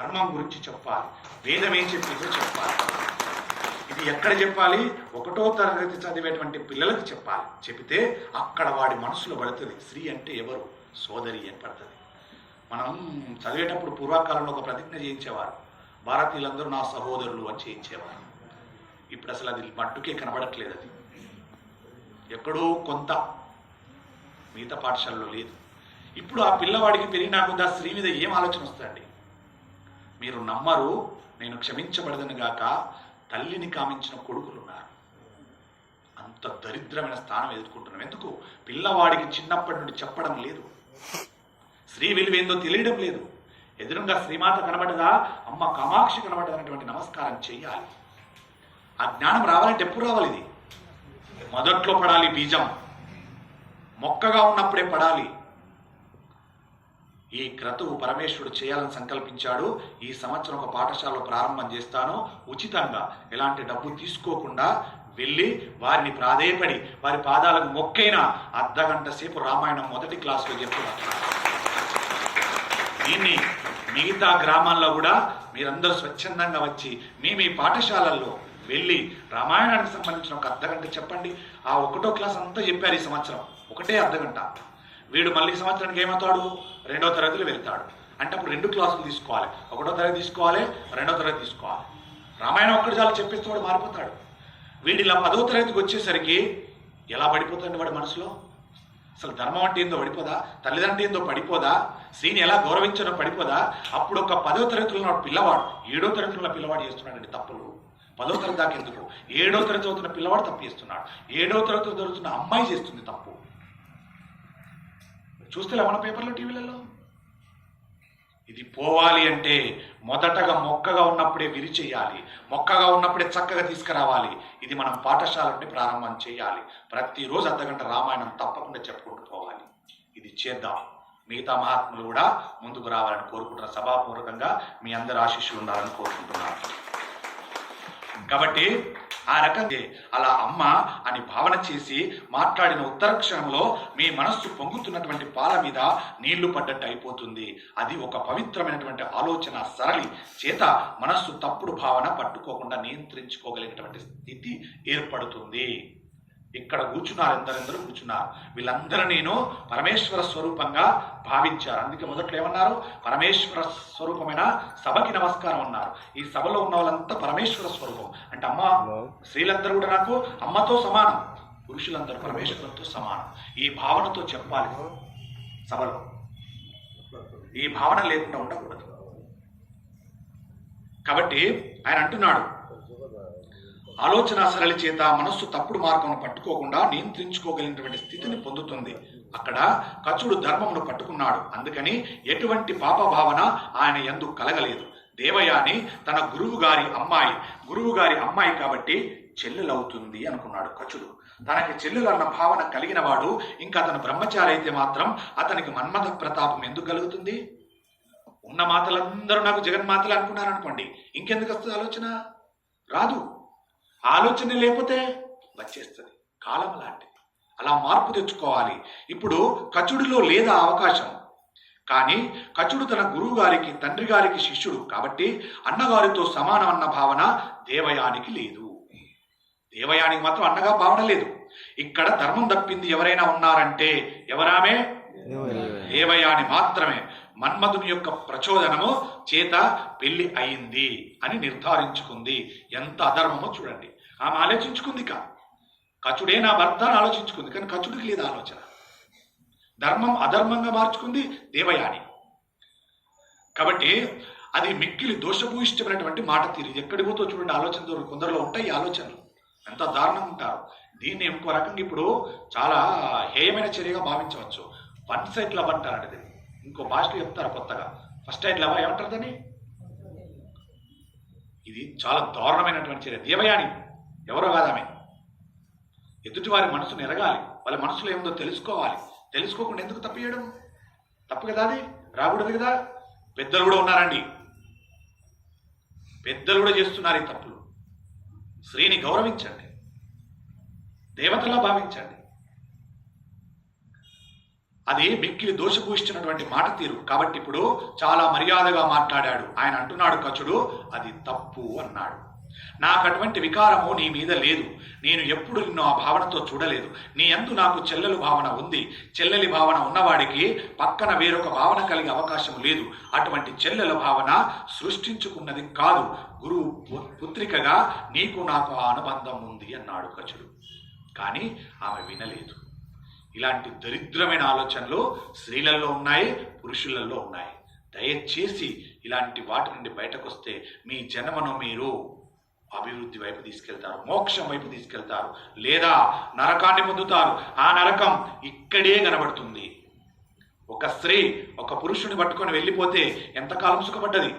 ధర్మం గురించి చెప్పాలి. వేదం ఏం చెప్పిందో చెప్పాలి. ఇది ఎక్కడ చెప్పాలి? ఒకటో తరగతి చదివేటువంటి పిల్లలకు చెప్పాలి. చెబితే అక్కడ వాడి మనసులో పడుతుంది. స్త్రీ అంటే ఎవరు? సోదరి అని పడుతుంది. మనం చదివేటప్పుడు పూర్వకాలంలో ఒక ప్రతిజ్ఞ చేయించేవారు. భారతీయులందరూ నా సహోదరులు అని చేయించేవారు. ఇప్పుడు అసలు అది మట్టుకే కనబడట్లేదు అది. ఎక్కడో కొంత మిగతా పాఠశాలలో లేదు. ఇప్పుడు ఆ పిల్లవాడికి పెరిగినా కొద్ది ఆ స్త్రీ మీద ఏం ఆలోచన వస్తుందండి? మీరు నమ్మరు నేను క్షమించబడదని గాక తల్లిని కామించిన కొడుకులున్నారు. అంత దరిద్రమైన స్థానం ఎదుర్కొంటున్నాం. ఎందుకు? పిల్లవాడికి చిన్నప్పటి నుండి చెప్పడం లేదు. స్త్రీ విలువేందో తెలియడం లేదు. ఎదురుగా శ్రీమాత కనబడదా? అమ్మ కామాక్షి కనబడదన్నటువంటి నమస్కారం చేయాలి ఆ జ్ఞానం రావాలంటే ఎప్పుడు రావాలి ఇది? మొదట్లో పడాలి బీజం. మొక్కగా ఉన్నప్పుడే పడాలి. ఈ క్రతువు పరమేశ్వరుడు చేయాలని సంకల్పించాడు. ఈ సంవత్సరం ఒక పాఠశాలలో ప్రారంభం చేస్తాను. ఉచితంగా ఎలాంటి డబ్బు తీసుకోకుండా వెళ్ళి వారిని ప్రాధేయపడి వారి పాదాలకు మొక్కైన అర్ధగంట సేపు రామాయణం మొదటి క్లాసులో చెప్తున్నారు దీన్ని మిగతా గ్రామాల్లో కూడా మీరందరూ స్వచ్ఛందంగా వచ్చి మీ మీ పాఠశాలల్లో వెళ్ళి రామాయణానికి సంబంధించిన ఒక అర్ధగంట చెప్పండి. ఆ ఒకటో క్లాస్ అంతా చెప్పారు ఈ సంవత్సరం. ఒకటే అర్ధగంట. వీడు మళ్ళీ సంవత్సరానికి ఏమవుతాడు? రెండో తరగతిలో వెళ్తాడు. అంటే అప్పుడు రెండు క్లాసులు తీసుకోవాలి. ఒకటో తరగతి తీసుకోవాలి రెండో తరగతి తీసుకోవాలి. రామాయణం ఒక్కడు చాలు చెప్పిస్తాడు మారిపోతాడు. వీడి ఇలా పదో తరగతికి వచ్చేసరికి ఎలా పడిపోతాడు వాడి మనసులో? అసలు ధర్మం అంటే ఏందో పడిపోదా? తల్లిదండ్రులు ఏందో పడిపోదా? సీని ఎలా గౌరవించడం పడిపోదా? అప్పుడు ఒక పదో తరగతిలో ఉన్న పిల్లవాడు ఏడో తరగతిలో ఉన్న పిల్లవాడు చేస్తున్నాడండి తప్పులు. పదో తరగతి దాకా ఎందుకు? ఏడో తరగతి చదువుతున్న పిల్లవాడు తప్పు చేస్తున్నాడు. ఏడో తరగతి చదువుతున్న అమ్మాయి చేస్తుంది తప్పు. చూస్తే మన పేపర్లో టీవీలలో? ఇది పోవాలి అంటే మొదటగా మొక్కగా ఉన్నప్పుడే విరిచేయాలి. మొక్కగా ఉన్నప్పుడే చక్కగా తీసుకురావాలి. ఇది మనం పాఠశాల నుండి ప్రారంభం చేయాలి. ప్రతిరోజు అర్ధగంట రామాయణం తప్పకుండా చెప్పుకుంటూ పోవాలి. ఇది చేద్దాం. మిగతా మహాత్ములు కూడా ముందుకు రావాలని కోరుకుంటున్నారు సభాపూర్వకంగా మీ అందరి ఆశీస్సులు ఉండాలని కోరుకుంటున్నాను. కాబట్టి ఆ రకంగా అలా అమ్మ అని భావన చేసి మాట్లాడిన ఉత్తర క్షణంలో మీ మనస్సు పొంగుతున్నటువంటి పాల మీద నీళ్ళు పడ్డట్టు అయిపోతుంది. అది ఒక పవిత్రమైనటువంటి ఆలోచన సరళి చేత మనస్సు తప్పుడు భావన పట్టుకోకుండా నియంత్రించుకోగలిగినటువంటి స్థితి ఏర్పడుతుంది. ఇక్కడ కూర్చున్నారు ఎందరెందరూ కూర్చున్నారు. వీళ్ళందరూ నేను పరమేశ్వర స్వరూపంగా భావించారు. అందుకే మొదట్లో ఏమన్నారు? పరమేశ్వర స్వరూపమైన సభకి నమస్కారం అన్నారు. ఈ సభలో ఉన్న వాళ్ళంతా పరమేశ్వర స్వరూపం. అంటే అమ్మ స్త్రీలందరూ కూడా నాకు అమ్మతో సమానం పురుషులందరూ పరమేశ్వరులతో సమానం. ఈ భావనతో చెప్పాలి. సభలో ఈ భావన లేకుండా ఉండకూడదు. కాబట్టి ఆయన అంటున్నాడు ఆలోచన సరళి చేత మనస్సు తప్పుడు మార్గమును పట్టుకోకుండా నియంత్రించుకోగలిగినటువంటి స్థితిని పొందుతుంది. అక్కడ కచుడు ధర్మమును పట్టుకున్నాడు. అందుకని ఎటువంటి పాప భావన ఆయన ఎందు కలగలేదు. దేవయాని తన గురువు గారి అమ్మాయి గురువు గారి అమ్మాయి కాబట్టి చెల్లెలవుతుంది అనుకున్నాడు కచుడు. తనకి చెల్లెలన్న భావన కలిగిన వాడు ఇంకా అతను బ్రహ్మచారి అయితే మాత్రం అతనికి మన్మథ ప్రతాపం ఎందుకు కలుగుతుంది? ఉన్న మాతలందరూ నాకు జగన్మాతలు అనుకున్నారనుకోండి. ఇంకెందుకు వస్తుంది ఆలోచన? రాదు. ఆలోచన లేకపోతే వచ్చేస్తుంది. కాలం లాంటిది. అలా మార్పు తెచ్చుకోవాలి. ఇప్పుడు కచుడిలో లేదా అవకాశం. కానీ కచుడు తన గురువు గారికి తండ్రి గారికి శిష్యుడు కాబట్టి అన్నగారితో సమానం అన్న భావన దేవయానికి లేదు. దేవయానికి మాత్రం అన్నగా భావన లేదు. ఇక్కడ ధర్మం తప్పింది ఎవరైనా ఉన్నారంటే ఎవరామే? దేవయాని మాత్రమే. మన్మధుని యొక్క ప్రచోదనము చేత పెళ్ళి అయింది అని నిర్ధారించుకుంది. ఎంత అధర్మమో చూడండి. ఆమె ఆలోచించుకుంది కా. కచుడే నా భర్త అని ఆలోచించుకుంది. కానీ కచుడికి లేదు ఆలోచన. ధర్మం అధర్మంగా మార్చుకుంది దేవయాని. కాబట్టి అది మిక్కిలి దోషభూయిష్టమైనటువంటి మాట తీరు. ఎక్కడి పోతో చూడండి ఆలోచన దూరం. కొందరిలో ఉంటాయి ఈ ఆలోచనలు. ఎంత దారుణంగా ఉంటారు. దీన్ని ఇంకో రకంగా ఇప్పుడు చాలా హేయమైన చర్యగా భావించవచ్చు. వన్ సైడ్ లవ్ అంటారు ఇంకో భాషలో చెప్తారు కొత్తగా. ఫస్ట్ సైడ్ లవ్ ఏమంటారు దాన్ని? ఇది చాలా దారుణమైనటువంటి చర్య. దేవయాని. ఎవరో కాదామే ఎదుటివారి మనసును ఎరగాలి వాళ్ళ మనసులో ఏముందో తెలుసుకోవాలి. తెలుసుకోకుండా ఎందుకు తప్పు చేయడం? తప్పు కదా అది? రాకూడదు కదా? పెద్దలు కూడా ఉన్నారండి. పెద్దలు కూడా చేస్తున్నారు ఈ తప్పులు. స్త్రీని గౌరవించండి. దేవతలా భావించండి. అది మిక్కిలి దోషభూషించినటువంటి మాట తీరు. కాబట్టి ఇప్పుడు చాలా మర్యాదగా మాట్లాడాడు. ఆయన అంటున్నాడు కచుడు అది తప్పు అన్నాడు. నాకు అటువంటి వికారము నీ మీద లేదు. నేను ఎప్పుడు నిన్ను ఆ భావనతో చూడలేదు. నీ అందు నాకు చెల్లెలు భావన ఉంది. చెల్లెలి భావన ఉన్నవాడికి పక్కన వేరొక భావన కలిగే అవకాశం లేదు. అటువంటి చెల్లెల భావన సృష్టించుకున్నది కాదు. గురువు పుత్రికగా నీకు నాకు ఆ అనుబంధం ఉంది అన్నాడు కచుడు. కానీ ఆమె వినలేదు. ఇలాంటి దరిద్రమైన ఆలోచనలు స్త్రీలలో ఉన్నాయి పురుషులలో ఉన్నాయి. దయచేసి ఇలాంటి వాటి నుండి బయటకు వస్తే మీ జన్మను మీరు అభివృద్ధి వైపు తీసుకెళ్తారు మోక్షం వైపు తీసుకెళ్తారు లేదా నరకాన్ని పొందుతారు. ఆ నరకం ఇక్కడే కనబడుతుంది. ఒక స్త్రీ ఒక పురుషుని పట్టుకొని వెళ్ళిపోతే ఎంతకాలం సుఖపడ్డది?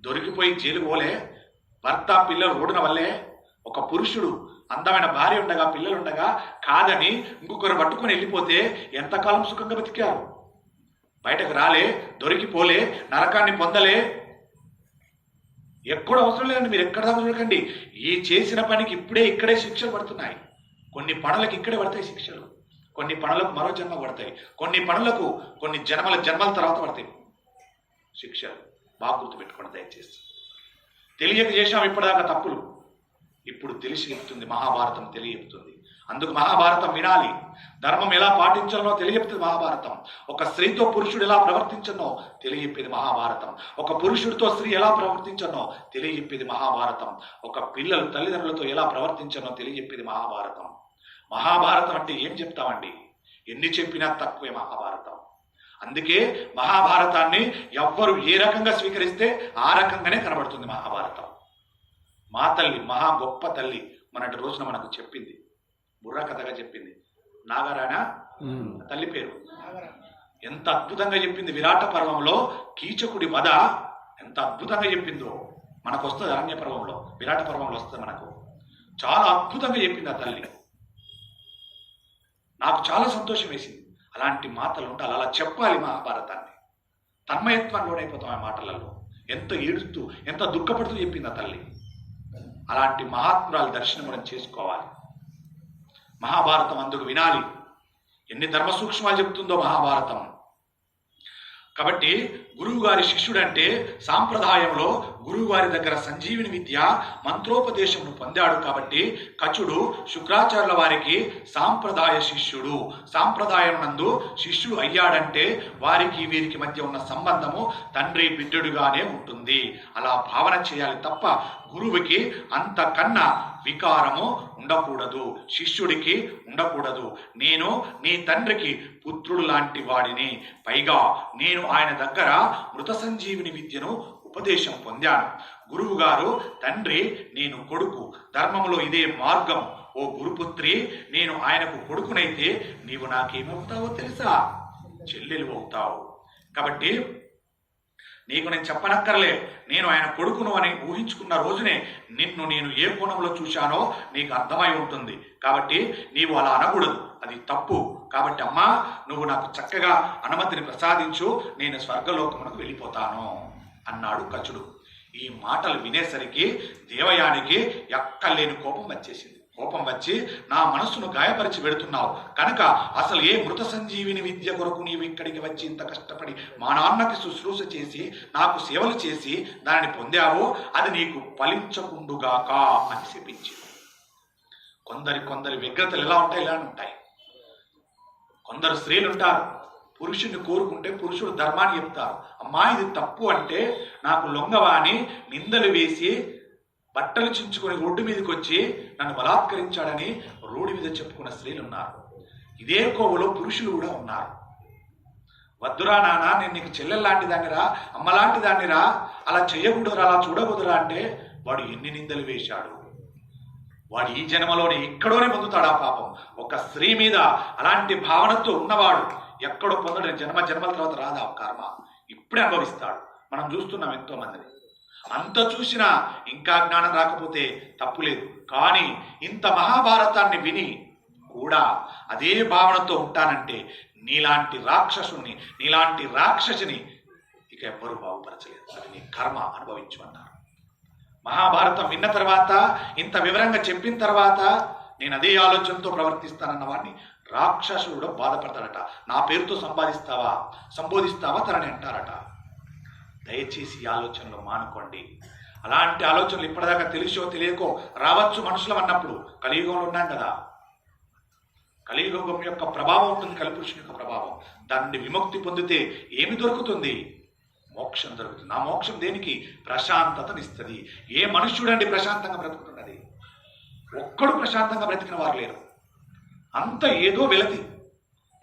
దొరికిపోయి జైలు పోలే? భర్త పిల్లలు ఓడిన వల్లే? ఒక పురుషుడు అందమైన భార్య ఉండగా పిల్లలు ఉండగా కాదని ఇంకొకరు పట్టుకొని వెళ్ళిపోతే ఎంతకాలం సుఖంగా బతికారు? బయటకు రాలే దొరికిపోలే నరకాన్ని పొందలే. ఎక్కడ అవసరం లేదండి మీరు ఎక్కడ దాకా చూడకండి. ఈ చేసిన పనికి ఇప్పుడే ఇక్కడే శిక్షలు పడుతున్నాయి. కొన్ని పనులకు ఇక్కడే పడతాయి శిక్షలు. కొన్ని పనులకు మరో జన్మ పడతాయి. కొన్ని పనులకు కొన్ని జన్మల జన్మల తర్వాత పడతాయి శిక్షలు. బాగా గుర్తుపెట్టుకోండి దయచేసి. తెలియక చేశాం ఇప్పటిదాకా తప్పులు. ఇప్పుడు తెలిసి చెప్తుంది మహాభారతం తెలియజెప్తుంది. అందుకు మహాభారతం వినాలి. ధర్మం ఎలా పాటించాలో తెలియజెప్తుంది మహాభారతం. ఒక స్త్రీతో పురుషుడు ఎలా ప్రవర్తించనో తెలియజెప్పేది మహాభారతం. ఒక పురుషుడితో స్త్రీ ఎలా ప్రవర్తించనో తెలియజెప్పేది మహాభారతం. ఒక పిల్లలు తల్లిదండ్రులతో ఎలా ప్రవర్తించనో తెలియజెప్పేది మహాభారతం. మహాభారతం అంటే ఏం చెప్తామండి? ఎన్ని చెప్పినా తక్కువే మహాభారతం. అందుకే మహాభారతాన్ని ఎవ్వరు ఏ రకంగా స్వీకరిస్తే ఆ రకంగానే కనబడుతుంది మహాభారతం. మా తల్లి మహా గొప్ప తల్లి మనటి రోజున మనకు చెప్పింది. బుర్ర కథగా చెప్పింది. నాగరాయణ తల్లి పేరు. ఎంత అద్భుతంగా చెప్పింది విరాట పర్వంలో కీచకుడి వధ. ఎంత అద్భుతంగా చెప్పిందో. మనకు వస్తుంది అరణ్య పర్వంలో విరాట పర్వంలో వస్తుంది మనకు. చాలా అద్భుతంగా చెప్పింది ఆ తల్లి. నాకు చాలా సంతోషం వేసింది. అలాంటి మాటలు ఉండాలి అలా చెప్పాలి మహాభారతాన్ని. తన్మయత్వం లోనైపోతాం ఆ మాటలలో. ఎంత ఏడుస్తూ ఎంత దుఃఖపడుతూ చెప్పింది ఆ తల్లి. అలాంటి మహాత్మురాలు దర్శనం మనం చేసుకోవాలి. మహాభారతం అందుకు వినాలి. ఎన్ని ధర్మ సూక్ష్మాలు చెప్తుందో మహాభారతం. కాబట్టి గురువు గారి శిష్యుడంటే సాంప్రదాయంలో గురువు గారి దగ్గర సంజీవిని విద్య మంత్రోపదేశమును పొందాడు కాబట్టి కచుడు శుక్రాచార్యుల వారికి సాంప్రదాయ శిష్యుడు. సాంప్రదాయం నందు శిష్యుడు అయ్యాడంటే వారికి వీరికి మధ్య ఉన్న సంబంధము తండ్రి బిడ్డడుగానే ఉంటుంది. అలా భావన చేయాలి తప్ప గురువుకి అంతకన్నా వికారము ఉండకూడదు శిష్యుడికి ఉండకూడదు. నేను నీ తండ్రికి పుత్రుడు లాంటి వాడిని. పైగా నేను ఆయన దగ్గర మృత సంజీవిని విద్యను ఉపదేశం పొందాను. గురువు గారు తండ్రి నేను కొడుకు. ధర్మంలో ఇదే మార్గం. ఓ గురుపుత్రి నేను ఆయనకు కొడుకునైతే నీవు నాకేమవుతావో తెలుసా? చెల్లెలు అవుతావు. కాబట్టి నీకు నేను చెప్పనక్కర్లే నేను ఆయన కొడుకును అని ఊహించుకున్న రోజునే నిన్ను నేను ఏ కోణంలో చూశానో నీకు అర్థమై ఉంటుంది. కాబట్టి నీవు అలా అనకూడదు. అది తప్పు. కాబట్టి అమ్మా నువ్వు నాకు చక్కగా అనుమతిని ప్రసాదించు. నేను స్వర్గలోకమునకు వెళ్ళిపోతాను. అన్నాడు కచుడు. ఈ మాటలు వినేసరికి దేవయానికి ఎక్కలేని కోపం వచ్చేసింది. కోపం వచ్చి నా మనస్సును గాయపరిచి పెడుతున్నావు. కనుక అసలు ఏ మృత సంజీవిని విద్య కొరకు నీవు ఇక్కడికి వచ్చి ఇంత కష్టపడి మా నాన్నకి శుశ్రూష చేసి నాకు సేవలు చేసి దానిని పొందావో అది నీకు ఫలించకుండుగాక అని చెప్పించింది కొందరి కొందరి వ్యగ్రతలు ఎలా ఉంటాయి ఇలా ఉంటాయి. కొందరు స్త్రీలు ఉంటారు పురుషుడిని కోరుకుంటే పురుషుడు ధర్మాన్ని చెప్తారు. అమ్మా ఇది తప్పు అంటే నాకు లొంగవాని నిందలు వేసి బట్టలు చించుకొని రోడ్డు మీదకి వచ్చి నన్ను బలాత్కరించాడని రోడ్డు మీద చెప్పుకున్న స్త్రీలు ఉన్నారు ఇదే కోవలో పురుషులు కూడా ఉన్నారు. వద్దురా నాన్న నేను నీకు చెల్లెల్లాంటి దానిరా అమ్మలాంటి దాన్నిరా అలా చేయకూడదురా అలా చూడకూడదురా అంటే వాడు ఎన్ని నిందలు వేశాడు. వాడు ఈ జన్మలోనే ఎక్కడోనే పొందుతాడు ఆ పాపం. ఒక స్త్రీ మీద అలాంటి భావనతో ఉన్నవాడు ఎక్కడో పొందడం జన్మ జన్మల తర్వాత రాదా కర్మ? ఇప్పుడే అనుభవిస్తాడు. మనం చూస్తున్నాం ఎంతో మందిని అంత చూసినా ఇంకా జ్ఞానం రాకపోతే తప్పులేదు. కానీ ఇంత మహాభారతాన్ని విని కూడా అదే భావనతో ఉంటానంటే నీలాంటి రాక్షసుని నీలాంటి రాక్షసిని ఇక ఎవ్వరూ బాగుపరచలేదు. అది నీ కర్మ అనుభవించమన్నారు మహాభారతం విన్న తర్వాత ఇంత వివరంగా చెప్పిన తర్వాత నేను అదే ఆలోచనతో ప్రవర్తిస్తానన్న వాడిని రాక్షసుడు బాధపడతాడట. నా పేరుతో సంపాదిస్తావా? సంబోధిస్తావా? తనని అంటారట. దయచేసి ఈ ఆలోచనలు మానుకోండి. అలాంటి ఆలోచనలు ఇప్పటిదాకా తెలిసో తెలియకో రావచ్చు మనుషులం అన్నప్పుడు. కలియుగంలో ఉన్నాం కదా. కలియుగం యొక్క ప్రభావం ఉంటుంది కలిపురుషుని యొక్క ప్రభావం. దాన్ని విముక్తి పొందితే ఏమి దొరుకుతుంది? మోక్షం దొరుకుతుంది. ఆ మోక్షం దేనికి? ప్రశాంతతనిస్తుంది ఏ మనుష్యుడండి ప్రశాంతంగా బ్రతుకుతున్నది? ఒక్కడు ప్రశాంతంగా బ్రతికిన వారు లేరు. అంత ఏదో వెలతి.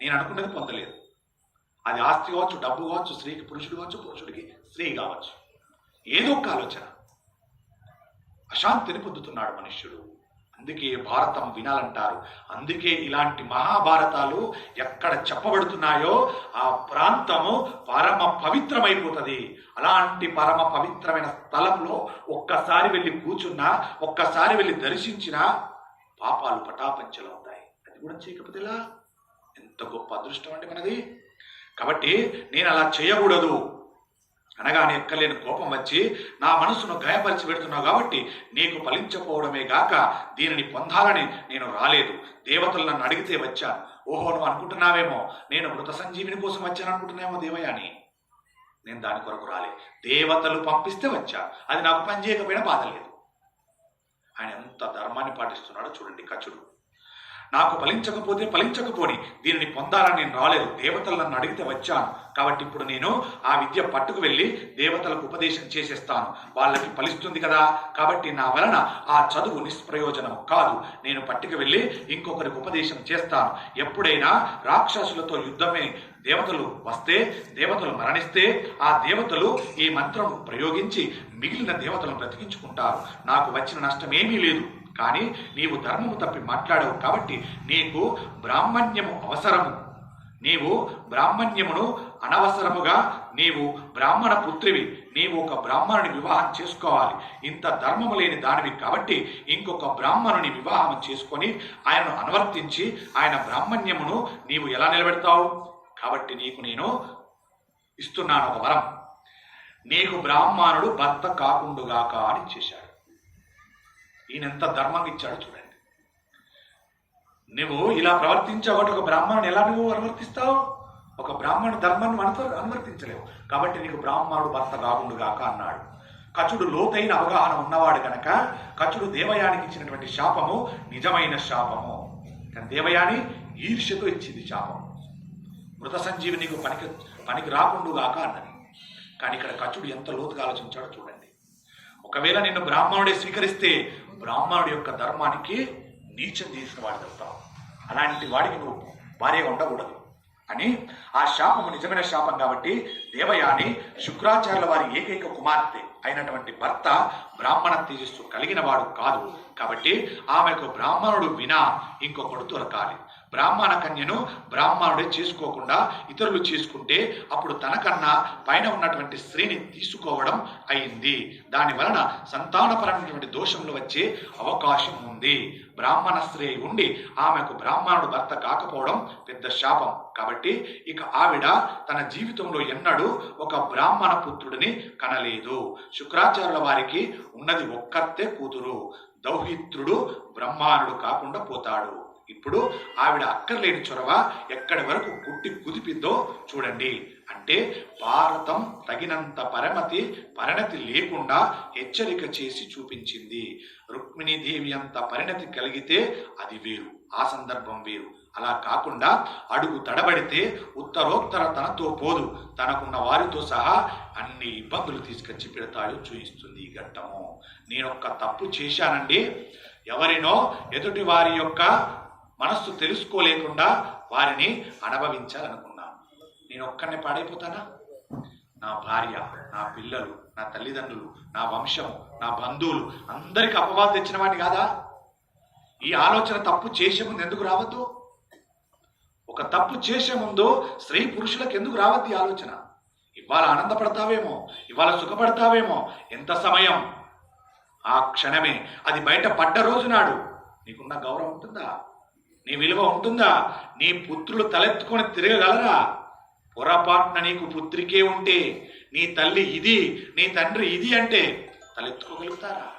నేను అనుకున్నది పొందలేదు. అది ఆస్తి కావచ్చు డబ్బు కావచ్చు స్త్రీకి పురుషుడు కావచ్చు పురుషుడికి స్త్రీ కావచ్చు. ఏదో ఒక ఆలోచన. అశాంతిని పొందుతున్నాడు మనుష్యుడు. అందుకే భారతం వినాలంటారు. అందుకే ఇలాంటి మహాభారతాలు ఎక్కడ చెప్పబడుతున్నాయో ఆ ప్రాంతము పరమ పవిత్రమైపోతుంది. అలాంటి పరమ పవిత్రమైన స్థలంలో ఒక్కసారి వెళ్ళి కూర్చున్నా ఒక్కసారి వెళ్ళి దర్శించినా పాపాలు పటాపంచలవుతాయి. అది కూడా చేయకపోతే ఎంత గొప్ప అదృష్టం అండి మనది. కాబట్టి నేను అలా చేయకూడదు. అనగానే ఎక్కలేని కోపం వచ్చి నా మనసును గాయపరిచి పెడుతున్నావు కాబట్టి నీకు ఫలించకపోవడమే గాక దీనిని పొందాలని నేను రాలేదు. దేవతలు నన్ను అడిగితే వచ్చాను ఓహో నువ్వు అనుకుంటున్నావేమో? నేను మృత సంజీవిని కోసం వచ్చాను అనుకుంటున్నావేమో దేవయాని? నేను దాని కొరకు రాలే. దేవతలు పంపిస్తే వచ్చా. అది నాకు పని చేయకపోయినా బాధ లేదు. ఆయన ఎంత ధర్మాన్ని పాటిస్తున్నాడో చూడండి కచుడు. నాకు ఫలించకపోతే ఫలించకపోని. దీనిని పొందాలని నేను రాలేదు. దేవతలు నన్ను అడిగితే వచ్చాను. కాబట్టి ఇప్పుడు నేను ఆ విద్య పట్టుకు వెళ్ళి దేవతలకు ఉపదేశం చేసేస్తాను. వాళ్ళకి ఫలిస్తుంది కదా. కాబట్టి నా వలన ఆ చదువు నిష్ప్రయోజనం కాదు. నేను పట్టుకు వెళ్ళి ఇంకొకరికి ఉపదేశం చేస్తాను. ఎప్పుడైనా రాక్షసులతో యుద్ధమే దేవతలు వస్తే దేవతలు మరణిస్తే ఆ దేవతలు ఈ మంత్రం ప్రయోగించి మిగిలిన దేవతలను బ్రతికించుకుంటారు. నాకు వచ్చిన నష్టం ఏమీ లేదు. కానీ నీవు ధర్మము తప్పి మాట్లాడవు కాబట్టి నీకు బ్రాహ్మణ్యము అవసరము. నీవు బ్రాహ్మణ్యమును అనవసరముగా నీవు బ్రాహ్మణ పుత్రివి. నీవు ఒక బ్రాహ్మణుని వివాహం చేసుకోవాలి. ఇంత ధర్మము లేని దానివి కాబట్టి ఇంకొక బ్రాహ్మణుని వివాహం చేసుకొని ఆయనను అనువర్తించి ఆయన బ్రాహ్మణ్యమును నీవు ఎలా నిలబెడతావు? కాబట్టి నీకు నేను ఇస్తున్నాను ఒక వరం. నీకు బ్రాహ్మణుడు భర్త కాకుండుగాక అని చేశాడు. ఈయన ఎంత ధర్మం ఇచ్చాడు చూడండి. నువ్వు ఇలా ప్రవర్తించావు కాబట్టి ఒక బ్రాహ్మణుని ఎలా నువ్వు అనువర్తిస్తావు? ఒక బ్రాహ్మణు ధర్మాన్ని మనతో అనువర్తించలేవు. కాబట్టి నీకు బ్రాహ్మణుడు భర్త కాకుండుగాక అన్నాడు. కచుడు లోతైన అవగాహన ఉన్నవాడు కనుక కచుడు దేవయానికి ఇచ్చినటువంటి శాపము నిజమైన శాపము. కానీ దేవయాని ఈర్ష్యతో ఇచ్చింది శాపం. మృత సంజీవి నీకు పనికి పనికి రాకుండుగాక అన్నది. కానీ ఇక్కడ కచుడు ఎంత లోతుగా ఆలోచించాడో చూడండి. ఒకవేళ నిన్ను బ్రాహ్మణుడే స్వీకరిస్తే బ్రాహ్మణుడి యొక్క ధర్మానికి నీచం చేసిన వాడు అవుతావు. అలాంటి వాడికి నువ్వు భార్యగా ఉండకూడదు. అని ఆ శాపము నిజమైన శాపం కాబట్టి దేవయాని శుక్రాచార్యుల వారి ఏకైక కుమార్తె అయినటువంటి భర్త బ్రాహ్మణ తేజస్సు కలిగిన వాడు కాదు. కాబట్టి ఆమెకు బ్రాహ్మణుడు వినా ఇంకొకడు దొరకాలి. బ్రాహ్మణ కన్యను బ్రాహ్మణుడే చేసుకోకుండా ఇతరులు చేసుకుంటే అప్పుడు తనకన్నా పైన ఉన్నటువంటి స్త్రీని తీసుకోవడం అయింది. దాని వలన సంతానపరమైనటువంటి దోషంలో వచ్చే అవకాశం ఉంది. బ్రాహ్మణ స్త్రీ ఉండి ఆమెకు బ్రాహ్మణుడు భర్త కాకపోవడం పెద్ద శాపం. కాబట్టి ఇక ఆవిడ తన జీవితంలో ఎన్నడూ ఒక బ్రాహ్మణ పుత్రుడిని కనలేదు. శుక్రాచార్యుల వారికి ఉన్నది ఒక్కతే కూతురు. దౌహిత్రుడు బ్రహ్మానుడు కాకుండా పోతాడు. ఇప్పుడు ఆవిడ అక్కర్లేని చొరవ ఎక్కడి వరకు గుట్టి కుదిపిద్దో చూడండి. అంటే భారతం తగినంత పరమతి పరిణతి లేకుండా హెచ్చరిక చేసి చూపించింది. రుక్మిణీదేవి అంత పరిణతి కలిగితే అది వేరు ఆ సందర్భం వేరు. అలా కాకుండా అడుగు తడబడితే ఉత్తరోత్తర తనతో పోదు. తనకున్న వారితో సహా అన్ని ఇబ్బందులు తీసుకొచ్చి పెడతాయో చూయిస్తుంది ఈ ఘట్టము. నేనొక్క తప్పు చేశానండి. ఎవరినో ఎదుటి వారి యొక్క మనస్సు తెలుసుకోలేకుండా వారిని అనుభవించాలనుకున్నాను. నేను ఒక్కరిని పాడైపోతానా? నా భార్య నా పిల్లలు నా తల్లిదండ్రులు నా వంశం నా బంధువులు అందరికి అపవాదం తెచ్చిన వాడిని కాదా? ఈ ఆలోచన తప్పు చేసే ముందు ఎందుకు రావద్దు? ఒక తప్పు చేసే ముందు స్త్రీ పురుషులకు ఎందుకు రావద్దు ఈ ఆలోచన? ఇవాళ ఆనందపడతావేమో ఇవాళ సుఖపడతావేమో ఎంత సమయం? ఆ క్షణమే అది బయట పడ్డ రోజు నాడు. నీకున్న గౌరవం ఉంటుందా? నీ విలువ ఉంటుందా? నీ పుత్రులు తలెత్తుకొని తిరగగలరా? పొరపాటున నీకు పుత్రికే ఉంటే నీ తల్లి ఇది నీ తండ్రి ఇది అంటే తలెత్తుకోగలుగుతారా?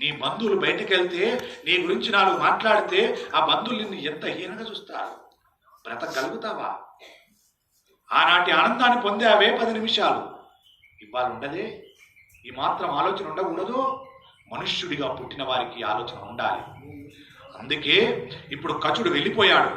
నీ బంధువులు బయటకు వెళ్తే నీ గురించి నాలుగు మాట్లాడితే ఆ బంధువులు నిన్ను ఎంత హీనంగా చూస్తారు? బ్రతకగలుగుతావా? ఆనాటి ఆనందాన్ని పొందావే పది నిమిషాలు. ఇవాళ ఉండదే ఈ మాత్రం ఆలోచన ఉండకూడదు. మనుష్యుడిగా పుట్టిన వారికి ఆలోచన ఉండాలి. అందుకే ఇప్పుడు కచుడు వెళ్ళిపోయాడు.